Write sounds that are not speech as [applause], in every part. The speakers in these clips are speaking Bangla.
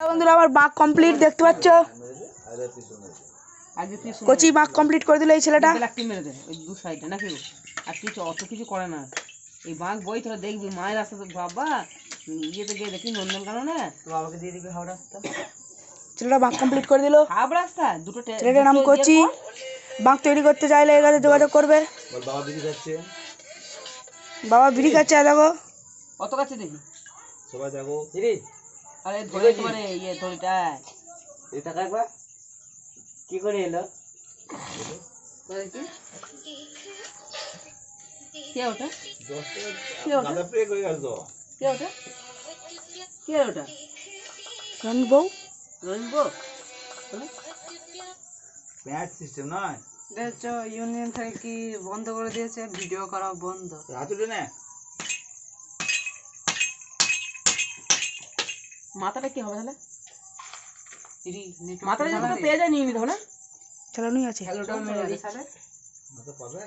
বন্ধুরা আমার কমপ্লিট দেখতে পাচ্ছ? কচি বাঁক কমপ্লিট করে দিল এই ছেলেটা। মেরে দে ওই দু সাইডে নাকি গো? আর কিছু অত কিছু করে না। এই বাঘ বই তোরা দেখবি মায়ের রাস্তা তো বাবা ইয়েতে গিয়ে দেখি বাবাকে দিয়ে দিবি হাওড়া রাস্তা। ছেলেটা বাঁক কমপ্লিট করে দিল। হাব রাস্তা? দুটো ছেলেটার নাম ইয়ে কচি। বাঁক তৈরি করতে চাইলে এর কাছে যোগাযোগ করবে। বাবা দিদি যাচ্ছে বাবা বিড়ি খাচ্ছে দেখো অত কাছে দেখি সবাই দেখো। আরে ধরে তোমার ইয়ে ধরিটা। একবার? কি করে এলো? কে? ওটা? কে ওটা? কে ওটা? কে ওটা? সিস্টেম নয়। দেখছ ইউনিয়ন থেকে কি বন্ধ করে দিয়েছে? ভিডিও করা বন্ধ। হাতুড়ে না মাথাটা কি হবে তাহলে? মাথাটা যখন পেয়ে যায় নিয়মিত হবে না? চালানোই আছে। মাথা পাবে?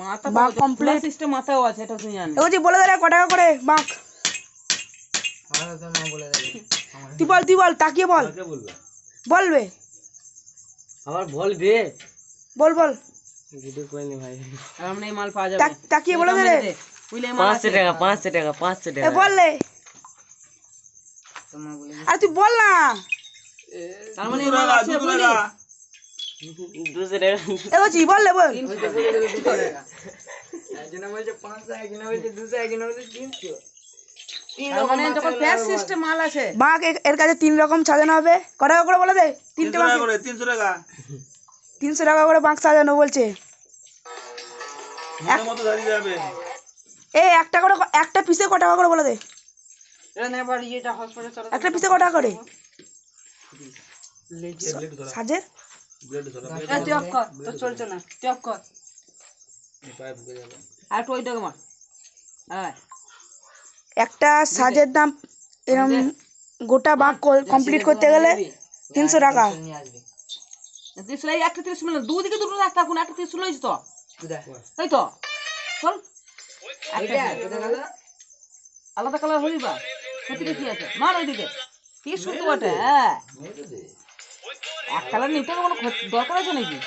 মাথা বাঘ complete complete। সিস্টেম মাথাও আছে এটা তুমি জানো। এ বলে দে রে, টাকা করে? বাঁক তুই বল তুই বল তাকিয়ে বল। বলবে? বলবে। আমার বলবে বল বল। ভিডিও কইনি ভাই। আমরা এই মাল পাওয়া যাবে। তাকিয়ে বলে দে মাল টাকা 500 টাকা 500 এ বল রে আরে তুই বল না তার মানে এই আছে বুঝলি 200 টাকা এ কচি বল রে বল তার যখন প্যাস সিস্টেম মাল আছে বাঁক এর কাছে তিন রকম সাজানো হবে। ক টাকা করে বলে দে? তিনটে করে তিনশো টাকা। তিনশো টাকা করে বাঁক সাজানো বলছে। মতো দাঁড়িয়ে যাবে। এ একটা করে একটা পিসে ক টাকা করে বলে দে। এটা নেবার ইয়েটা হসপিটাল চলো একটা পিসে ক টাকা করে? সাজের? একটু হ্যাঁ সাজের দাম এরকম গোটা বাঁক কমপ্লিট করতে গেলে তিনশো টাকা। ত্রিশুল এই একটা ত্রিশুল না দুদিকে দুটো রাস্তা কোন একটা হয়েছে তো। তাই তো? চল। আলাদা? কালার হই বা কি আছে? মার ওইদিকে ত্রিশুল তো বটে? হ্যাঁ। এক কালার নিতে হবে কোনো দরকার আছে নাকি?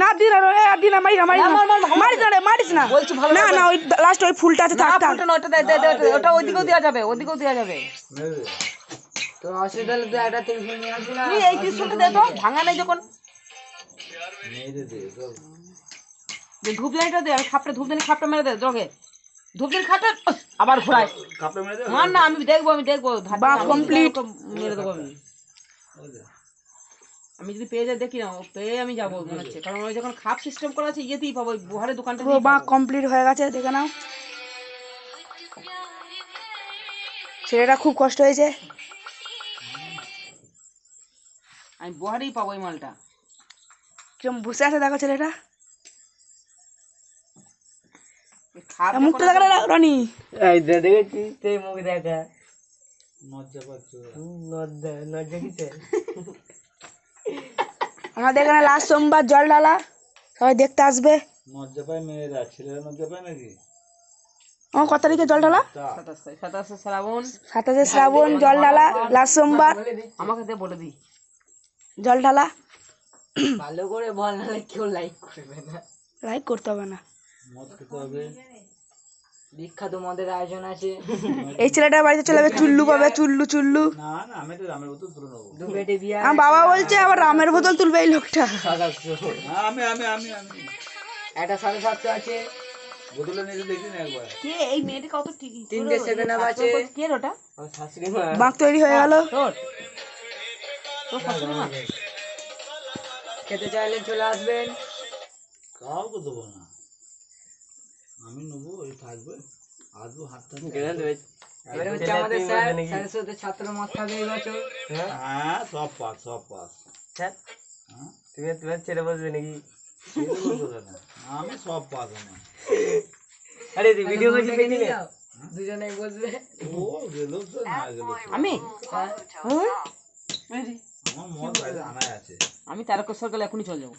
না দিন আর দিন না, মারি না মারি মারিস না। রে মারিস না। না না ওই লাস্ট ওই ফুলটা আছে না থাক থাক। ফুলটা ওটা দে দে দে, দে, ওটা ওইদিকেও দেওয়া যাবে ওদিকেও দেওয়া যাবে। তুই এই ত্রিশুলটা দে তো? ভাঙা নেই যখন। যে ধূপদানিটা দে আমি খাপটা ধূপদানি খাপটা মেরে দে জগে। ধূপদানি খাপটা আবার ঘোরায় কাপড় মেরে দেবে মার না আমি দেখব আমি দেখব complete। ওকে মেরে দেবো আমি। আমি যদি পেয়ে যাই দেখি না ও পেয়ে আমি যাব মনে হচ্ছে। কারণ ওই যখন খাপ সিস্টেম করা আছে ইয়েতেই পাবো ওই বুহারের দোকানটা বাঁক কমপ্লিট হয়ে গেছে দেখে নাও। ছেলেটা খুব কষ্ট হয়েছে। আমি বুহারেই পাবো এই মালটা। কিরম বসে আছে দেখো ছেলেটা। মজ্জা পাচ্ছ আমাদের এখানে লাস্ট সোমবার জল ঢালা সবাই দেখতে আসবে। মজ্জা পায় মেয়েরা ছেলেরা মজ্জা পায় নাকি? আমার কত তারিখে জল ঢালা? সাতাশে শ্রাবণ। সাতাশে শ্রাবণ জল ঢালা লাস্ট সোমবার। আমাকে দে বলে দিই। জল ঢালা। ভালো করে বল নাহলে কেউ লাইক করবে না। লাইক করতে হবে না। মদ খেতে হবে। বিখ্যাত মদের আয়োজন আছে। [laughs] এই ছেলেটার বাড়িতে চলে যাবে চুল্লু পাবে চুল্লু চুল্লু। না না আমি তো রামের বোতল তুলে নেব। দু বেটে বিয়া আমার বাবা বলছে আবার রামের বোতল তুলবে এই লোকটা। হ্যাঁ, আমি আমি আমি আমি। একটা সাড়ে সাতশো আছে। বোতলে নিয়ে দেখি না একবার। কে? এই মেয়েটা কত টিকি তিনটে সেভেন আপ আছে। কে রে ওটা? বাঁক তৈরি হয়ে গেল। খেতে চাইলে চলে আসবেন। কাউকে দেবো না। আমি নেব ওই থাকবে। আসব হাতটা এবারে হচ্ছে আমাদের স্যার স্যারের ছাত্র মত খাবে এই বছর হ্যাঁ সব পাস সব পাস। হ্যাঁ? তুমি নাকি? না। আমি সব পাস আমি। আরে ভিডিও করছি পেয়ে দুজনে বসবে। ও গেলো তো না গেলো আমি? আমার মদ বাইরে আনায় আছে। আমি তারকেশ্বর গেলে এখনই চলে যাব।